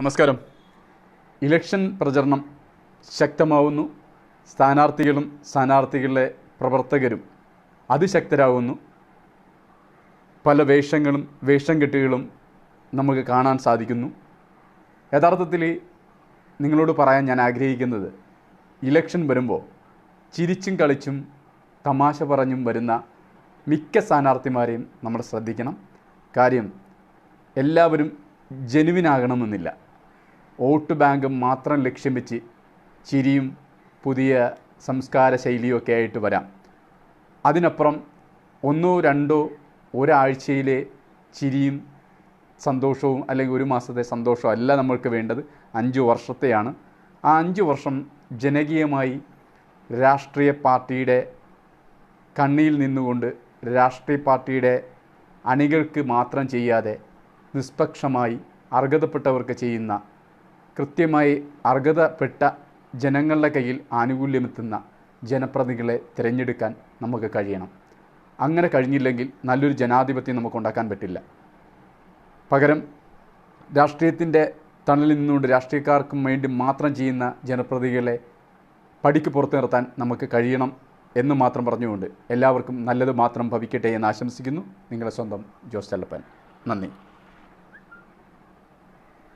നമസ്കാരം. ഇലക്ഷൻ പ്രചരണം ശക്തമാവുന്നു. സ്ഥാനാർത്ഥികളും സ്ഥാനാർത്ഥികളുടെ പ്രവർത്തകരും അതിശക്തരാകുന്നു പല വേഷങ്ങളും വേഷം കെട്ടുകളും നമുക്ക് കാണാൻ സാധിക്കുന്നു. യഥാർത്ഥത്തിൽ നിങ്ങളോട് പറയാൻ ഞാൻ ആഗ്രഹിക്കുന്നത് ഇലക്ഷൻ വരുമ്പോൾ ചിരിച്ചും കളിച്ചും തമാശ പറഞ്ഞും വരുന്ന മിക്ക സ്ഥാനാർത്ഥിമാരെയും നമ്മൾ ശ്രദ്ധിക്കണം. കാര്യം എല്ലാവരും ജനുവിനാകണമെന്നില്ല. വോട്ട് ബാങ്കും മാത്രം ലക്ഷ്യം വെച്ച് ചിരിയും പുതിയ സംസ്കാര ശൈലിയൊക്കെ ആയിട്ട് വരാം. അതിനപ്പുറം ഒന്നോ രണ്ടോ ഒരാഴ്ചയിലെ ചിരിയും സന്തോഷവും അല്ലെങ്കിൽ ഒരു മാസത്തെ സന്തോഷവും അല്ല നമ്മൾക്ക് വേണ്ടത്. അഞ്ച് വർഷത്തെയാണ്. ആ അഞ്ച് വർഷം ജനകീയമായി രാഷ്ട്രീയ പാർട്ടിയുടെ കണ്ണിയിൽ നിന്നുകൊണ്ട് രാഷ്ട്രീയ പാർട്ടിയുടെ അണികൾക്ക് മാത്രം ചെയ്യാതെ നിഷ്പക്ഷമായി അർഹതപ്പെട്ടവർക്ക് ചെയ്യുന്ന കൃത്യമായി അർഹതപ്പെട്ട ജനങ്ങളുടെ കയ്യിൽ ആനുകൂല്യമെത്തുന്ന ജനപ്രതിനിധികളെ തിരഞ്ഞെടുക്കാൻ നമുക്ക് കഴിയണം. അങ്ങനെ കഴിഞ്ഞില്ലെങ്കിൽ നല്ലൊരു ജനാധിപത്യം നമുക്ക് ഉണ്ടാക്കാൻ പറ്റില്ല. പകരം രാഷ്ട്രീയത്തിന്റെ തണലിൽ നിന്നുകൊണ്ട് രാഷ്ട്രീയക്കാർക്കും വേണ്ടി മാത്രം ചെയ്യുന്ന ജനപ്രതികളെ പടിക്ക് പുറത്തു നിർത്താൻ നമുക്ക് കഴിയണം എന്ന് മാത്രം പറഞ്ഞുകൊണ്ട് എല്ലാവർക്കും നല്ലത് മാത്രം ഭവിക്കട്ടെ എന്ന് ആശംസിക്കുന്നു. നിങ്ങളെ സ്വന്തം ജോസ് ചെല്ലപ്പൻ. നന്ദി.